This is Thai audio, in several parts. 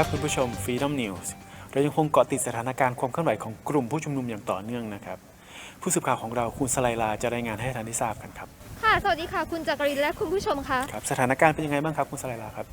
ครับคุณผู้ชม Freedom News เรายังคงเกาะติดสถานการณ์ความเคลื่อนไหวของกลุ่มผู้ชุมนุมอย่างต่อเนื่องนะครับ ผู้สื่อข่าวของเราคุณสไลลาจะรายงานให้ท่านได้ทราบกันครับ ค่ะ สวัสดีค่ะ คุณจักรินและคุณผู้ชมค่ะ ครับ สถานการณ์เป็นยังไงบ้างครับคุณสไลลาครับ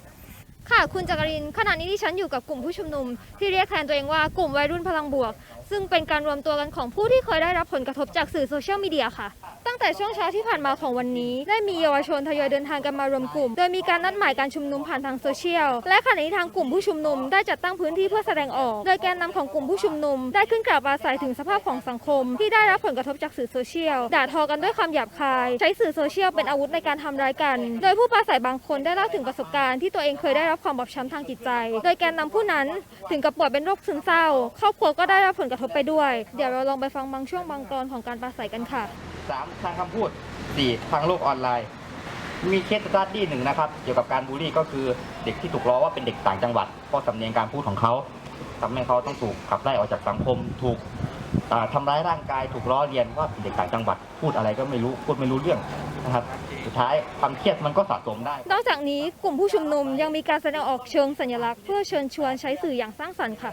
ค่ะ คุณจักรินขณะนี้ที่ฉันอยู่กับกลุ่มผู้ชุมนุม ที่เรียกแทนตัวเองว่ากลุ่มวัยรุ่นพลังบวก ซึ่งเป็นการรวมตัวกันของผู้ที่เคยได้รับผลกระทบจากสื่อโซเชียลมีเดียค่ะตั้ง แต่ช่วงเช้าที่ผ่านมาของวันนี้ ได้มีเยาวชนทยอยเดินทางกันมารวมกลุ่ม โดยมีการนัดหมายการชุมนุมผ่านทางโซเชียล และขณะนี้ทางกลุ่มผู้ชุมนุมได้จัดตั้งพื้นที่เพื่อแสดงออก โดยแกนนำของกลุ่มผู้ชุมนุม ได้ขึ้นกล่าวปราศัยถึงสภาพของสังคม ที่ได้รับผลกระทบจากสื่อโซเชียล ด่าทอกันด้วยคำหยาบคาย ใช้สื่อโซเชียลเป็นอาวุธในการทำร้ายกัน โดยผู้ปราศัยบางคนได้เล่าถึงประสบการณ์ที่ตัวเองเคยได้รับความบอบช้ำทางจิตใจ โดยแกนนำผู้นั้นถึงกับป่วยเป็นโรคซึมเศร้า ครอบครัวก็ได้รับผลกระทบไปด้วย เดี๋ยวเราลองไปฟังบางช่วงบางตอนของการปราศัยกันค่ะสามทางคำพูดสี่ทางโลกออนไลน์ มีเคสสตัดดี้หนึ่งนะครับ เกี่ยวกับการบูลลี่ก็คือเด็กที่ถูกล้อว่าเป็นเด็กต่างจังหวัดเพราะสำเนียงการพูดของเขาทำให้เขาต้องถูกขับไล่ออกจากสังคมถูกอ่าทำร้ายร่างกายถูกล้อเลียนว่าเป็นเด็กต่างจังหวัดพูดอะไรก็ไม่รู้พูดไม่รู้เรื่องนะครับสุดท้ายความเครียดมันก็สะสมได้ นอกจากนี้กลุ่มผู้ชุมนุมยังมีการแสดงออกเชิงสัญลักษณ์เพื่อเชิญชวนใช้สื่ออย่างสร้างสรรค์ค่ะ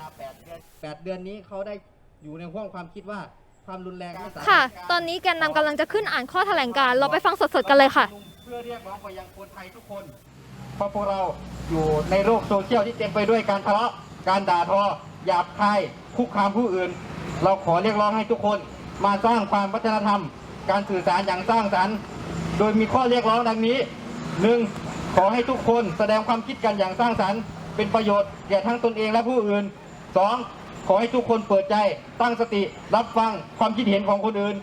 แปดเดือนนี้เขาได้อยู่ในห้วงความคิดว่า ความรุนแรงไม่สามารถค่ะ ตอนนี้แกนนำกำลังจะขึ้นอ่านข้อแถลงการณ์เราไปฟังสดๆกันเลยค่ะ เพื่อเรียกร้องไปยังคนไทยทุกคนเพราะพวกเราอยู่ในโลกโซเชียลที่เต็มไปด้วยการทะเลาะการด่าทอหยาบคายคุกคามผู้อื่น เราขอเรียกร้องให้ทุกคนมาสร้างความวัฒนธรรม การสื่อสารอย่างสร้างสรรค์ โดยมีข้อเรียกร้องดังนี้หนึ่งขอให้ทุกคนแสดงความคิดกันอย่างสร้างสรรค์ เป็นประโยชน์แก่ทั้งตนเองและผู้อื่นสอง ขอให้ทุกคนเปิดใจตั้งสติรับฟังความคิดเห็นของคนอื่น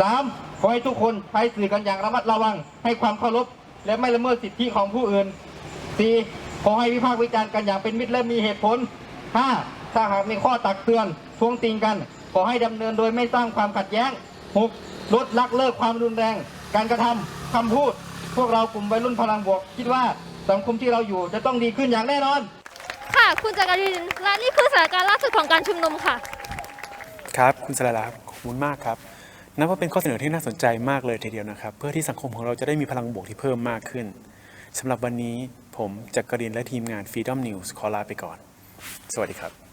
สามขอให้ทุกคนใช้สื่อกันอย่างระมัดระวัง ให้ความเคารพและไม่ละเมิดสิทธิของผู้อื่นสี่ขอให้วิพากษ์วิจารณ์กันอย่างเป็นมิตรและมีเหตุผลห้าถ้าหากมีข้อตักเตือนท้วงติงกัน ขอให้ดำเนินโดยไม่สร้างความขัดแย้งหกลดละเลิกความรุนแรง การกระทำคำพูด พวกเรากลุ่มวัยรุ่นพลังบวก คิดว่าสังคมที่เราอยู่จะต้องดีขึ้นอย่างแน่นอน ค่ะ คุณจักรินและนี่คือสถานการณ์ล่าสุดของการชุมนุมค่ะ ครับ คุณสไลลาขอบคุณมากครับ นับว่าเป็นข้อเสนอที่น่าสนใจมากเลยทีเดียวนะครับ เพื่อที่สังคมของเราจะได้มีพลังบวกที่เพิ่มมากขึ้นสำหรับวันนี้ผมจักรินและทีมงาน Freedom News ขอลาไปก่อน สวัสดีครับ